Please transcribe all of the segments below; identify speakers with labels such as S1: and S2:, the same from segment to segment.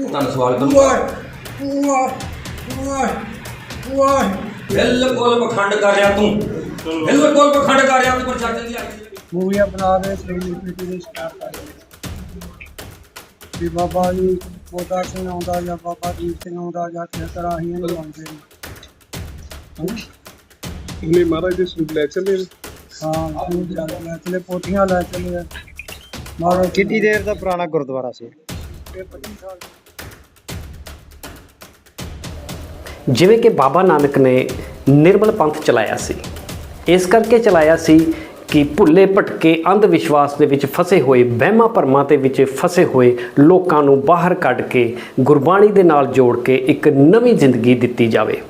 S1: ਤੁਹਾਨੂੰ ਸਵਾਲ ਕਰੂੰਗਾ। ਬਿਲਕੁਲ ਪਖੰਡ ਕਰ ਰਿਹਾ ਤੂੰ। ਬਿਲਕੁਲ ਪਖੰਡ ਕਰ ਰਿਹਾ ਤੂੰ ਪ੍ਰਸ਼ਾਸਨ ਦੀ
S2: ਮੂਵੀਆਂ ਬਣਾ ਰਹੇ ਸੈਲੀਬ੍ਰਿਟੀ ਦੇ ਸਟਾਰ ਕਰ ਰਹੇ। ਵੀ ਬਾਬਾ ਜੀ ਬੋਤਾ ਸਿੰਘ ਆਉਂਦਾ ਜਾਂ ਬਾਬਾ ਦੀਪ ਸਿੰਘ ਆਉਂਦਾ ਜਾਂ ਕਿਸ ਤਰ੍ਹਾਂ ਹੀ ਇਹਨੂੰ ਆਉਂਦੇ ਨੇ।
S3: ਉਹਨੇ ਮਹਾਰਾਜ ਦੇ ਸਰੂਪ ਲੈ ਚੱਲੇ ਨੇ।
S2: ਹਾਂ ਸੂਟ ਲੈ ਲੈ ਚਲੇ ਪੋਥੀਆਂ ਲੈ ਚਲੇ ਮਾਰੋ
S4: ਕਿੰਨੀ ਦੇਰ ਦਾ ਪੁਰਾਣਾ ਗੁਰਦੁਆਰਾ ਸੀ?
S2: ਇਹ 25 ਸਾਲ।
S5: ਜਿਵੇਂ ਕਿ ਬਾਬਾ ਨਾਨਕ ਨੇ ਨਿਰਮਲ ਪੰਥ ਚਲਾਇਆ ਸੀ। ਇਸ ਕਰਕੇ ਚਲਾਇਆ ਸੀ ਕਿ ਭੁੱਲੇ ਭਟਕੇ ਅੰਧ ਵਿਸ਼ਵਾਸ ਦੇ ਵਿੱਚ ਫਸੇ ਹੋਏ ਵਹਿਮਾਂ ਭਰਮਾਂ ਦੇ ਵਿੱਚ ਫਸੇ ਹੋਏ ਲੋਕਾਂ ਨੂੰ ਬਾਹਰ ਕੱਢ ਕੇ ਗੁਰਬਾਣੀ ਦੇ ਨਾਲ ਜੋੜ ਕੇ ਇੱਕ ਨਵੀਂ ਜ਼ਿੰਦਗੀ ਦਿੱਤੀ ਜਾਵੇ।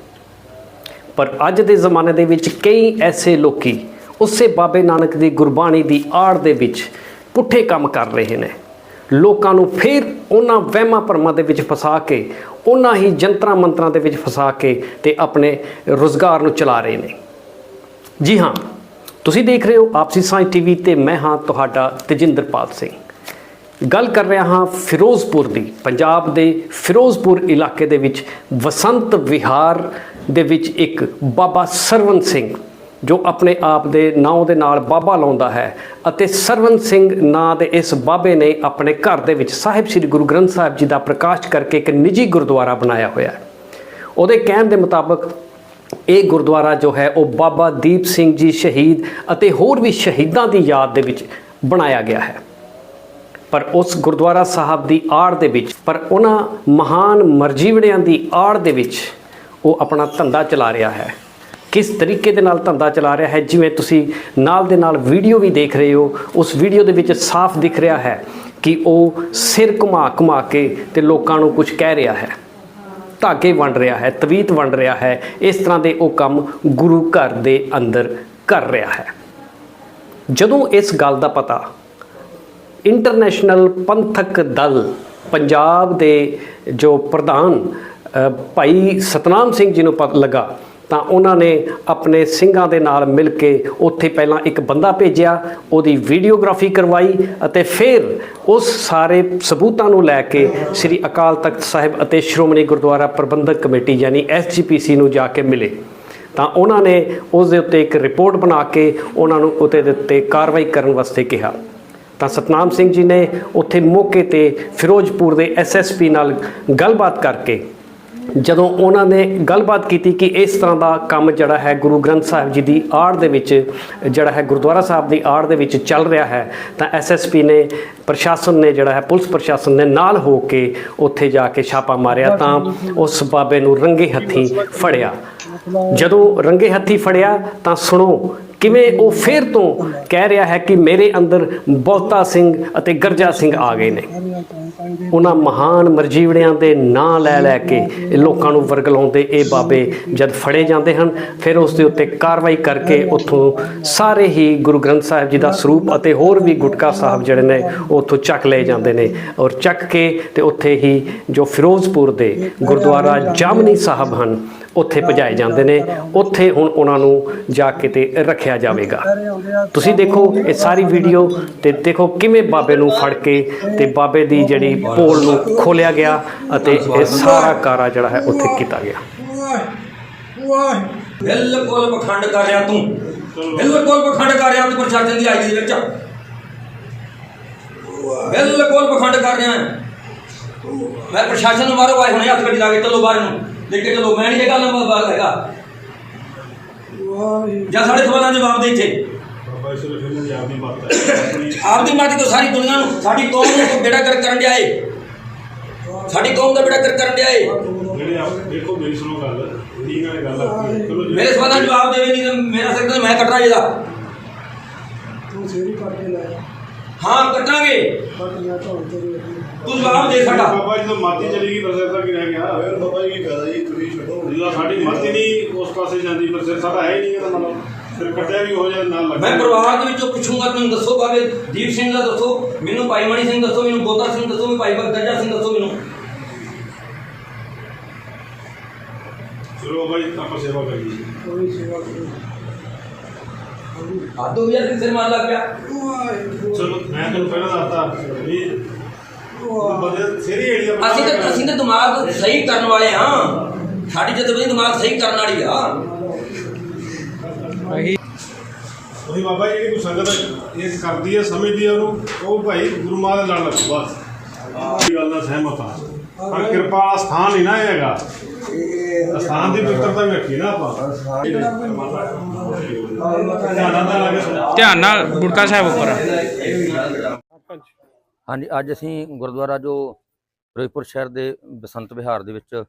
S5: ਪਰ ਅੱਜ ਦੇ ਜ਼ਮਾਨੇ ਦੇ ਵਿੱਚ ਕਈ ਐਸੇ ਲੋਕੀ ਉਸੇ ਬਾਬੇ ਨਾਨਕ ਦੀ ਗੁਰਬਾਣੀ ਦੀ ਆੜ ਦੇ ਵਿੱਚ ਪੁੱਠੇ ਕੰਮ ਕਰ ਰਹੇ ਨੇ। ਲੋਕਾਂ ਨੂੰ ਫਿਰ ਉਹਨਾਂ ਵਹਿਮਾਂ ਭਰਮਾਂ ਦੇ ਵਿੱਚ ਫਸਾ ਕੇ, ਉਹਨਾਂ ਹੀ ਜੰਤਰਾਂ ਮੰਤਰਾਂ ਦੇ ਵਿੱਚ ਫਸਾ ਕੇ ਤੇ ਆਪਣੇ ਰੋਜ਼ਗਾਰ ਨੂੰ ਚਲਾ ਰਹੇ ਨੇ। ਜੀ ਹਾਂ, ਤੁਸੀਂ ਦੇਖ ਰਹੇ ਹੋ ਆਪਸੀ ਸਾਂਝ ਟੀਵੀ ਤੇ ਮੈਂ ਹਾਂ ਤੁਹਾਡਾ ਤੇਜਿੰਦਰਪਾਲ ਸਿੰਘ। ਗੱਲ ਕਰ ਰਿਹਾ ਹਾਂ ਫਿਰੋਜ਼ਪੁਰ ਦੀ, ਪੰਜਾਬ ਦੇ ਫਿਰੋਜ਼ਪੁਰ ਇਲਾਕੇ ਦੇ ਵਿੱਚ ਵਸੰਤ ਵਿਹਾਰ ਦੇ ਵਿੱਚ ਇੱਕ ਬਾਬਾ ਸਰਵਨ ਸਿੰਘ ਜੋ ਆਪਣੇ ਆਪ ਦੇ ਨਾਂ ਦੇ ਨਾਲ ਬਾਬਾ ਲਾਉਂਦਾ ਹੈ ਅਤੇ ਸਰਵਨ ਸਿੰਘ ਨਾਂ ਦੇ ਇਸ ਬਾਬੇ ਨੇ ਆਪਣੇ ਘਰ ਦੇ ਵਿੱਚ ਸਾਹਿਬ ਸ੍ਰੀ ਗੁਰੂ ਗ੍ਰੰਥ ਸਾਹਿਬ ਜੀ ਦਾ ਪ੍ਰਕਾਸ਼ ਕਰਕੇ ਇੱਕ ਨਿੱਜੀ ਗੁਰਦੁਆਰਾ ਬਣਾਇਆ ਹੋਇਆ ਹੈ। ਉਹਦੇ ਕਹਿਣ ਦੇ ਮੁਤਾਬਕ ਇਹ ਗੁਰਦੁਆਰਾ ਜੋ ਹੈ, ਉਹ ਬਾਬਾ ਦੀਪ ਸਿੰਘ ਜੀ ਸ਼ਹੀਦ ਅਤੇ ਹੋਰ ਵੀ ਸ਼ਹੀਦਾਂ ਦੀ ਯਾਦ ਦੇ ਵਿੱਚ ਬਣਾਇਆ ਗਿਆ ਹੈ। ਪਰ ਉਸ ਗੁਰਦੁਆਰਾ ਸਾਹਿਬ ਦੀ ਆੜ ਦੇ ਵਿੱਚ, ਪਰ ਉਹਨਾਂ ਮਹਾਨ ਮਰਜੀਵੜਿਆਂ ਦੀ ਆੜ ਦੇ ਵਿੱਚ ਉਹ ਆਪਣਾ ਧੰਦਾ ਚਲਾ ਰਿਹਾ ਹੈ। ਕਿਸ ਤਰੀਕੇ ਦੇ ਨਾਲ ਧੰਦਾ ਚਲਾ ਰਿਹਾ ਹੈ, ਜਿਵੇਂ ਤੁਸੀਂ ਨਾਲ ਦੇ ਨਾਲ ਵੀਡੀਓ ਵੀ ਦੇਖ ਰਹੇ ਹੋ, ਉਸ ਵੀਡੀਓ ਦੇ ਵਿੱਚ ਸਾਫ਼ ਦਿਖ ਰਿਹਾ ਹੈ ਕਿ ਉਹ ਸਿਰ ਘੁਮਾ ਘੁਮਾ ਕੇ ਤੇ ਲੋਕਾਂ ਨੂੰ ਕੁਝ ਕਹਿ ਰਿਹਾ ਹੈ। ਧਾਗੇ ਵੰਡ ਰਿਹਾ ਹੈ, ਤਵੀਤ ਵੰਡ ਰਿਹਾ ਹੈ, ਇਸ ਤਰ੍ਹਾਂ ਦੇ ਉਹ ਕੰਮ ਗੁਰੂ ਘਰ ਦੇ ਅੰਦਰ ਕਰ ਰਿਹਾ ਹੈ। ਜਦੋਂ ਇਸ ਗੱਲ ਦਾ ਪਤਾ ਇੰਟਰਨੈਸ਼ਨਲ ਪੰਥਕ ਦਲ ਪੰਜਾਬ ਦੇ ਜੋ ਪ੍ਰਧਾਨ ਭਾਈ ਸਤਨਾਮ ਸਿੰਘ ਜੀ ਨੂੰ ਪਤਾ ਲੱਗਾ ਤਾਂ ਉਹਨਾਂ ਨੇ ਆਪਣੇ ਸਿੰਘਾਂ ਦੇ ਨਾਲ ਮਿਲ ਕੇ ਉੱਥੇ ਪਹਿਲਾਂ ਇੱਕ ਬੰਦਾ ਭੇਜਿਆ, ਉਹਦੀ ਵੀਡੀਓਗ੍ਰਾਫੀ ਕਰਵਾਈ ਅਤੇ ਫਿਰ ਉਸ ਸਾਰੇ ਸਬੂਤਾਂ ਨੂੰ ਲੈ ਕੇ ਸ੍ਰੀ ਅਕਾਲ ਤਖਤ ਸਾਹਿਬ ਅਤੇ ਸ਼੍ਰੋਮਣੀ ਗੁਰਦੁਆਰਾ ਪ੍ਰਬੰਧਕ ਕਮੇਟੀ ਯਾਨੀ ਐਸਜੀਪੀਸੀ ਨੂੰ ਜਾ ਕੇ ਮਿਲੇ। ਤਾਂ ਉਹਨਾਂ ਨੇ ਉਸ ਦੇ ਉੱਤੇ ਇੱਕ ਰਿਪੋਰਟ ਬਣਾ ਕੇ ਉਹਨਾਂ ਨੂੰ ਉਹਦੇ ਦੇ ਉੱਤੇ ਕਾਰਵਾਈ ਕਰਨ ਵਾਸਤੇ ਕਿਹਾ। ਤਾਂ ਸਤਨਾਮ ਸਿੰਘ ਜੀ ਨੇ ਉੱਥੇ ਮੌਕੇ ਤੇ ਫਿਰੋਜ਼ਪੁਰ ਦੇ ਐਸਐਸਪੀ ਨਾਲ ਗੱਲਬਾਤ ਕਰਕੇ ਜਦੋਂ ਉਹਨਾਂ ਨੇ ਗੱਲਬਾਤ ਕੀਤੀ ਕਿ ਇਸ ਤਰ੍ਹਾਂ ਦਾ ਕੰਮ ਜਿਹੜਾ ਹੈ ਗੁਰੂ ਗ੍ਰੰਥ ਸਾਹਿਬ ਜੀ ਦੀ ਆੜ ਦੇ ਵਿੱਚ, ਜਿਹੜਾ ਹੈ ਗੁਰਦੁਆਰਾ ਸਾਹਿਬ ਦੀ ਆੜ ਦੇ ਵਿੱਚ ਚੱਲ ਰਿਹਾ ਹੈ, ਤਾਂ ਐਸਐਸਪੀ ਨੇ, ਪ੍ਰਸ਼ਾਸਨ ਨੇ ਜਿਹੜਾ ਹੈ, ਪੁਲਿਸ ਪ੍ਰਸ਼ਾਸਨ ਨੇ ਨਾਲ ਹੋ ਕੇ ਉੱਥੇ ਜਾ ਕੇ ਛਾਪਾ ਮਾਰਿਆ ਤਾਂ ਉਸ ਬਾਬੇ ਨੂੰ ਰੰਗੇ ਹੱਥੀਂ ਫੜਿਆ। ਜਦੋਂ ਰੰਗੇ ਹੱਥੀ ਫੜਿਆ ਤਾਂ ਸੁਣੋ ਕਿਵੇਂ ਉਹ ਫੇਰ ਤੋਂ ਕਹਿ ਰਿਹਾ ਹੈ ਕਿ ਮੇਰੇ ਅੰਦਰ ਬਹੁਤਾ ਸਿੰਘ ਅਤੇ ਗਰਜਾ ਸਿੰਘ ਆ ਗਏ ਨੇ। ਉਹਨਾਂ ਮਹਾਨ ਮਰਜੀਵੜਿਆਂ ਦੇ ਨਾਂ ਲੈ ਲੈ ਕੇ ਲੋਕਾਂ ਨੂੰ ਵਰਗਲਾਉਂਦੇ ਇਹ ਬਾਬੇ ਜਦ ਫੜੇ ਜਾਂਦੇ ਹਨ, ਫਿਰ ਉਸ ਦੇ ਉੱਤੇ ਕਾਰਵਾਈ ਕਰਕੇ ਉੱਥੋਂ ਸਾਰੇ ਹੀ ਗੁਰੂ ਗ੍ਰੰਥ ਸਾਹਿਬ ਜੀ ਦਾ ਸਰੂਪ ਅਤੇ ਹੋਰ ਵੀ ਗੁਟਕਾ ਸਾਹਿਬ ਜਿਹੜੇ ਨੇ, ਉਹ ਉੱਥੋਂ ਚੱਕ ਲਏ ਜਾਂਦੇ ਨੇ ਔਰ ਚੱਕ ਕੇ ਤੇ ਉੱਥੇ ਹੀ ਜੋ ਫਿਰੋਜ਼ਪੁਰ ਦੇ ਗੁਰਦੁਆਰਾ ਜਾਮਨੀ ਸਾਹਿਬ ਹਨ ਉੱਥੇ ਭਜਾਏ ਜਾਂਦੇ ਨੇ। ਉੱਥੇ ਹੁਣ ਉਹਨਾਂ ਨੂੰ ਜਾ ਕੇ ਤੇ ਰੱਖਿਆ ਜਾਵੇਗਾ। ਤੁਸੀਂ ਦੇਖੋ ਇਹ ਸਾਰੀ ਵੀਡੀਓ ਤੇ ਦੇਖੋ ਕਿਵੇਂ ਬਾਬੇ ਨੂੰ ਫੜ ਕੇ ਤੇ ਬਾਬੇ ਦੀ ਜਿਹੜੀ ਪੋਲ ਨੂੰ ਖੋਲਿਆ ਗਿਆ ਅਤੇ ਇਹ ਸਾਰਾ ਕਾਰਾ ਜਿਹੜਾ ਹੈ ਉੱਥੇ ਕੀਤਾ ਗਿਆ।
S1: ਬਿਲਕੁਲ ਪਖੰਡ ਕਰ ਰਿਹਾ ਤੂੰ। ਬਿਲਕੁਲ ਪਖੰਡ ਕਰ ਰਿਹਾ ਤੂੰ ਪ੍ਰਸ਼ਾਸਨ ਦੀ ਆਗਿਆ ਦੇ ਵਿੱਚ। ਬਿਲਕੁਲ ਪਖੰਡ ਕਰ ਰਿਹਾ। ਮੈਂ ਪ੍ਰਸ਼ਾਸਨ ਨੂੰ ਬਾਹਰੋਂ ਆਏ ਹੁਣੇ ਹੱਥ ਗੱਡੀ ਲਾ ਕੇ, ਚਲੋ ਬਾਹਰ ਨੂੰ ਚਲੋ ਮੈਂ ਨਹੀਂ ਇਹ ਗੱਲ ਨੂੰ ਬਾਹਰ ਹੈਗਾ। ਜਾਂ ਸਾਡੇ ਸਵਾਲਾਂ ਦੇ ਜਵਾਬ ਦੇ ਇੱਥੇ। ਆਪਦੀ ਮਾਤੀ ਤੋਂ ਸਾਰੀ ਦੁਨੀਆ ਨੂੰ ਸਾਡੀ ਕੌਮ ਨੂੰ ਬੇੜਾ ਕਰ ਕਰਨ ਡਿਆ ਏ। ਸਾਡੀ ਕੌਮ ਦਾ ਬੇੜਾ ਕਰ ਕਰਨ ਡਿਆ ਏ।
S3: ਦੇਖੋ ਮੇਰੀ ਸੁਣੋ ਗੱਲ। ਇਹਦੀ ਨਾਲ ਗੱਲ ਆਪਣੀ ਚਲੋ ਜੀ।
S1: ਮੇਰੇ ਸਵਾਲਾਂ ਦੇ ਜਵਾਬ ਦੇਵੇ ਨਹੀਂ ਤਾਂ ਮੇਰਾ ਸਿਰ ਤਾਂ ਮੈਂ ਕੱਟਣਾ ਇਹਦਾ।
S2: ਤੂੰ ਸੇਰੀ ਕੱਟ ਕੇ ਲੈ।
S1: ਹਾਂ ਕੱਟਾਂਗੇ।
S2: ਕੱਟ ਲਿਆ ਤਾਂ ਤੇਰੀ
S1: ਤੂੰ ਜਵਾਬ ਦੇ ਸਾਡਾ।
S3: ਬਾਬਾ ਜੀ ਤੋਂ ਮਾਤੀ ਚਲੀ ਗਈ ਫਿਰ ਤਾਂ ਕੀ ਰਹਿ ਗਿਆ।
S6: ਫਿਰ ਬਾਬਾ ਜੀ ਕੀ ਕਹਦਾ ਜੀ ਤੁਸੀਂ ਛੱਡੋ।
S3: ਜਦੋਂ ਸਾਡੀ ਮਾਤੀ ਨਹੀਂ ਉਸ ਪਾਸੇ ਜਾਂਦੀ ਫਿਰ ਸਿਰ ਸਾਡਾ ਹੈ ਹੀ ਨਹੀਂ ਇਹਦਾ ਮਤਲਬ। ਫਿਰ ਕੱਟਿਆ ਵੀ ਹੋ ਜਾਏ ਨਾਲ ਲੱਗ
S1: ਮੈਂ ਪਰਿਵਾਰ ਦੇ ਵਿੱਚੋਂ ਪੁੱਛੂੰਗਾ ਤੁਹਾਨੂੰ ਦੱਸੋ ਬਾਬੇ ਦੀਪ ਸਿੰਘ ਦਾ ਦੱਸੋ ਮੈਨੂੰ ਭਾਈ ਮਣੀ ਸਿੰਘ ਦੱਸੋ ਮੈਨੂੰ ਬੋਤਾ ਸਿੰਘ ਦੱਸੋ ਮੈਨੂੰ ਭਾਈ ਬਗਦਜਾ ਸਿੰਘ ਦੱਸੋ ਮੈਨੂੰ।
S3: ਚਲੋ ਜੀ ਆਪਾਂ ਸੇਵਾ ਕਰੀਏ
S2: ਕੋਈ ਸੇਵਾ ਕਰੋ
S1: ਆਦੋ ਵੀ ਯਾਰ ਸਿਰ ਮਾਰ ਲੱਗ ਗਿਆ
S3: ਚਲੋ ਮੈਂ ਮੈਨੂੰ ਪਹਿਲਾਂ ਦੱਸਤਾ ਵੀ ਉਹ ਬੰਦੇ ਸਿਰੀ ਏੜੀਆਂ
S1: ਅਸੀਂ ਤਾਂ ਅਸੀਂ ਤਾਂ ਦਿਮਾਗ ਸਹੀ ਕਰਨ ਵਾਲੇ ਹਾਂ। ਸਾਡੀ ਜਦਵੀ ਦਿਮਾਗ ਸਹੀ ਕਰਨ ਵਾਲੀ ਆ।
S3: ਉਹੀ ਬਾਬਾ ਜੀ ਜਿਹੜੀ ਕੋਈ ਸੰਗਤ ਇਹ ਕਰਦੀ ਹੈ ਸਮਝਦੀ ਹੈ ਉਹਨੂੰ ਉਹ ਭਾਈ ਗੁਰੂ ਮਾਂ ਦੇ ਲੜ ਲੱਗੋ ਬਸ। ਇਹ ਗੱਲ ਨਾਲ ਸਹਿਮਤ ਹਾਂ ਪਰ ਕਿਰਪਾ ਵਾਲਾ ਸਥਾਨ ਨਹੀਂ ਨਾ ਇਹ ਹੈਗਾ। ਸਥਾਨ ਦੀ ਪਵਿੱਤਰਤਾ ਵੀ ਰੱਖੀ ਨਾ ਆਪਾਂ। ਧਿਆਨ ਨਾਲ
S7: ਨਾਲ ਗੁਰਕਾ ਸਾਹਿਬ ਉੱਪਰ
S1: ਹਾਂਜੀ, ਅੱਜ ਅਸੀਂ ਗੁਰਦੁਆਰਾ ਜੋ ਫਿਰੋਜ਼ਪੁਰ ਸ਼ਹਿਰ ਦੇ ਬਸੰਤ ਵਿਹਾਰ ਦੇ ਵਿੱਚ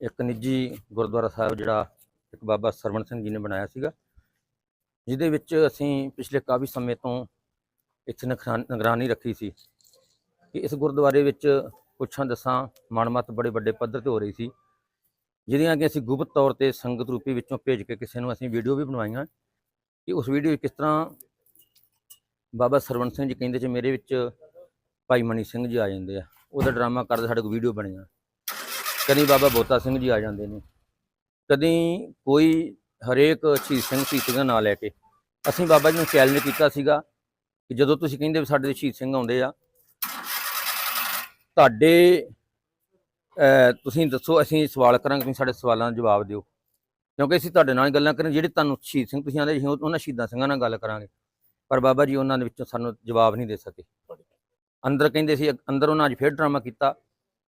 S1: ਇੱਕ ਨਿੱਜੀ ਗੁਰਦੁਆਰਾ ਸਾਹਿਬ ਜਿਹੜਾ ਇੱਕ ਬਾਬਾ ਸਰਵਣ ਸਿੰਘ ਜੀ ਨੇ ਬਣਾਇਆ ਸੀਗਾ, ਜਿਹਦੇ ਵਿੱਚ ਅਸੀਂ ਪਿਛਲੇ ਕਾਫੀ ਸਮੇਂ ਤੋਂ ਇੱਥੇ ਨਿਗਰਾਨ- ਨਿਗਰਾਨੀ ਰੱਖੀ ਸੀ ਕਿ ਇਸ ਗੁਰਦੁਆਰੇ ਵਿੱਚ ਪੁੱਛਾਂ ਦਸਾਂ ਮਨਮਤ ਬੜੇ ਵੱਡੇ ਪੱਧਰ ਤੇ ਹੋ ਰਹੀ ਸੀ, ਜਿਹਦੀਆਂ ਕਿ ਅਸੀਂ ਗੁਪਤ ਤੌਰ ਤੇ ਸੰਗਤ ਰੂਪੀ ਵਿੱਚੋਂ ਭੇਜ ਕੇ ਕਿਸੇ ਨੂੰ ਅਸੀਂ ਵੀਡੀਓ ਵੀ ਬਣਵਾਈਆਂ ਕਿ ਉਸ ਵੀਡੀਓ ਕਿਸ ਤਰ੍ਹਾਂ ਬਾਬਾ ਸਰਵਣ ਸਿੰਘ ਜੀ ਕਹਿੰਦੇ ਚ ਮੇਰੇ ਵਿੱਚ ਭਾਈ ਮਨੀ ਸਿੰਘ ਜੀ ਆ ਜਾਂਦੇ ਆ। ਉਹਦਾ ਡਰਾਮਾ ਕਰਦੇ ਸਾਡੇ ਕੋਲ ਵੀਡੀਓ ਬਣੀਆਂ। ਕਦੀ ਬਾਬਾ ਬੋਤਾ ਸਿੰਘ ਜੀ ਆ ਜਾਂਦੇ ਨੇ। ਕਦੀ ਕੋਈ ਹਰੇਕ ਸ਼ਹੀਦ ਸਿੰਘ ਸ਼ਹੀਦ ਸਿੰਘ ਦਾ ਨਾਂ ਲੈ ਕੇ। ਅਸੀਂ ਬਾਬਾ ਜੀ ਨੂੰ ਚੈਲੰਜ ਕੀਤਾ ਸੀਗਾ ਕਿ ਜਦੋਂ ਤੁਸੀਂ ਕਹਿੰਦੇ ਵੀ ਸਾਡੇ ਸ਼ਹੀਦ ਸਿੰਘ ਆਉਂਦੇ ਆ, ਤੁਹਾਡੇ ਤੁਸੀਂ ਦੱਸੋ, ਅਸੀਂ ਸਵਾਲ ਕਰਾਂਗੇ, ਤੁਸੀਂ ਸਾਡੇ ਸਵਾਲਾਂ ਦਾ ਜਵਾਬ ਦਿਓ। ਕਿਉਂਕਿ ਅਸੀਂ ਤੁਹਾਡੇ ਨਾਲ ਗੱਲਾਂ ਕਰਾਂ ਜਿਹੜੇ ਤੁਹਾਨੂੰ ਸ਼ਹੀਦ ਸਿੰਘ ਤੁਸੀਂ ਆਂਦੇ ਉਹਨਾਂ ਸ਼ਹੀਦਾਂ ਸਿੰਘਾਂ ਨਾਲ ਗੱਲ ਕਰਾਂਗੇ। ਪਰ ਬਾਬਾ ਜੀ ਉਹਨਾਂ ਦੇ ਵਿੱਚੋਂ ਸਾਨੂੰ ਜਵਾਬ ਨਹੀਂ ਦੇ ਸਕੇ। ਅੰਦਰ ਕਹਿੰਦੇ ਸੀ, ਅੰਦਰ ਉਹਨਾਂ ਅੱਜ ਫੇਰ ਡਰਾਮਾ ਕੀਤਾ।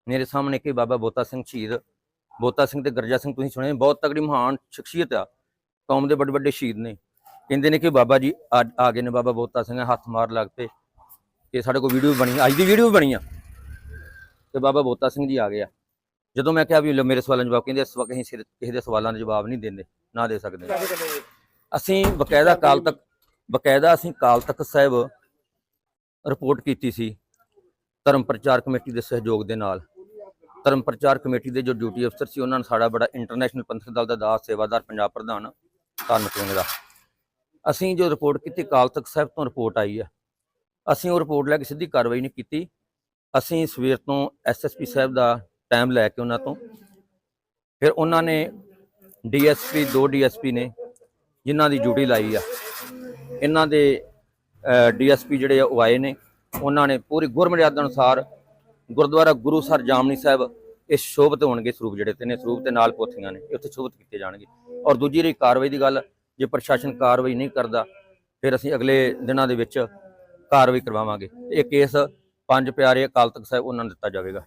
S1: ਮੇਰੇ ਸਾਹਮਣੇ ਕਿ ਬਾਬਾ ਬੋਤਾ ਸਿੰਘ ਸ਼ਹੀਦ। ਬੋਤਾ ਸਿੰਘ ਤੇ ਗਰਜਾ ਸਿੰਘ ਤੁਸੀਂ ਸੁਣਿਆ, ਬਹੁਤ ਤਕੜੀ ਮਹਾਨ ਸ਼ਖਸੀਅਤ ਆ। ਕੌਮ ਦੇ ਵੱਡੇ ਵੱਡੇ ਸ਼ਹੀਦ ਨੇ। ਕਹਿੰਦੇ ਨੇ ਕਿ ਬਾਬਾ ਜੀ, ਅੱਜ ਆ ਗਏ ਨੇ ਬਾਬਾ ਬੋਤਾ ਸਿੰਘ, ਹੱਥ ਮਾਰ ਲੱਗ ਪਏ। ਕਿ ਸਾਡੇ ਕੋਲ ਵੀਡੀਓ ਬਣੀ, ਅੱਜ ਦੀ ਵੀਡੀਓ ਵੀ ਬਣੀ ਆ। ਤੇ ਬਾਬਾ ਬੋਤਾ ਸਿੰਘ ਜੀ ਆ ਗਿਆ ਜਦੋਂ ਮੈਂ ਕਿਹਾ ਵੀ ਮੇਰੇ ਸਵਾਲਾਂ ਦੇ ਜਵਾਬ, ਕਹਿੰਦੇ ਇਸ ਵਕਤ ਅਸੀਂ ਸਿਰ- ਕਿਸੇ ਦੇ ਸਵਾਲਾਂ ਦੇ ਜਵਾਬ ਨਹੀਂ ਦਿੰਦੇ, ਨਾ ਦੇ ਸਕਦੇ। ਅਸੀਂ ਬਕਾਇਦਾ ਕਾਲ ਤੱਕ ਬਕਾਇਦਾ ਅਸੀਂ ਕਾਲ ਤਖਤ ਸਾਹਿਬ ਰਿਪੋਰਟ ਕੀਤੀ ਸੀ। ਧਰਮ ਪ੍ਰਚਾਰ ਕਮੇਟੀ ਦੇ ਸਹਿਯੋਗ ਦੇ ਨਾਲ। ਧਰਮ ਪ੍ਰਚਾਰ ਕਮੇਟੀ ਦੇ ਜੋ ਡਿਊਟੀ ਅਫਸਰ ਸੀ, ਉਹਨਾਂ ਨੇ ਸਾਡਾ ਬੜਾ ਇੰਟਰਨੈਸ਼ਨਲ ਪੰਥਕ ਦਲ ਦਾ ਦਾਸ, ਸੇਵਾਦਾਰ, ਪੰਜਾਬ ਪ੍ਰਧਾਨ ਧੰਨ ਸਿੰਘ ਦਾ। ਅਸੀਂ ਜੋ ਰਿਪੋਰਟ ਕੀਤੀ ਕਾਲ ਤਖਤ ਸਾਹਿਬ ਤੋਂ ਰਿਪੋਰਟ ਆਈ ਹੈ। ਅਸੀਂ ਉਹ ਰਿਪੋਰਟ ਲੈ ਕੇ ਸਿੱਧੀ ਕਾਰਵਾਈ ਨਹੀਂ ਕੀਤੀ। ਅਸੀਂ ਸਵੇਰ ਤੋਂ ਐਸਐਸਪੀ ਸਾਹਿਬ ਦਾ ਟਾਈਮ ਲੈ ਕੇ ਉਹਨਾਂ ਤੋਂ। ਫਿਰ ਉਹਨਾਂ ਨੇ ਡੀਐਸਪੀ ਦੋ ਡੀਐਸਪੀ ਨੇ, ਜਿਨ੍ਹਾਂ ਦੀ ਡਿਊਟੀ ਲਾਈ ਆ। ਇਹਨਾਂ ਦੇ ਡੀਐਸਪੀ ਜਿਹੜੇ ਆ, ਉਹ ਆਏ ਨੇ। ਉਹਨਾਂ ਨੇ ਪੂਰੀ ਗੁਰਮਰਿਆਦਾ ਅਨੁਸਾਰ ਗੁਰਦੁਆਰਾ ਗੁਰੂ ਸਰ ਜਾਮਨੀ ਸਾਹਿਬ ਇਹ ਸ਼ੋਭਤ ਹੋਣਗੇ ਸਰੂਪ ਜਿਹੜੇ ਤੇ ਨੇ ਸਰੂਪ ਤੇ ਨਾਲ ਪੋਥੀਆਂ ਨੇ ਉੱਥੇ ਸ਼ੋਭਤ ਕੀਤੇ ਜਾਣਗੇ। ਔਰ ਦੂਜੀ ਰਹੀ ਕਾਰਵਾਈ ਦੀ ਗੱਲ, ਜੇ ਪ੍ਰਸ਼ਾਸਨ ਕਾਰਵਾਈ ਨਹੀਂ ਕਰਦਾ, ਫਿਰ ਅਸੀਂ ਅਗਲੇ ਦਿਨਾਂ ਦੇ ਵਿੱਚ ਕਾਰਵਾਈ ਕਰਵਾਵਾਂਗੇ। ਇਹ ਕੇਸ ਪੰਜ ਪਿਆਰੇ ਅਕਾਲ ਤਖਤ ਸਾਹਿਬ ਉਹਨਾਂ ਨੂੰ ਦਿੱਤਾ ਜਾਵੇਗਾ।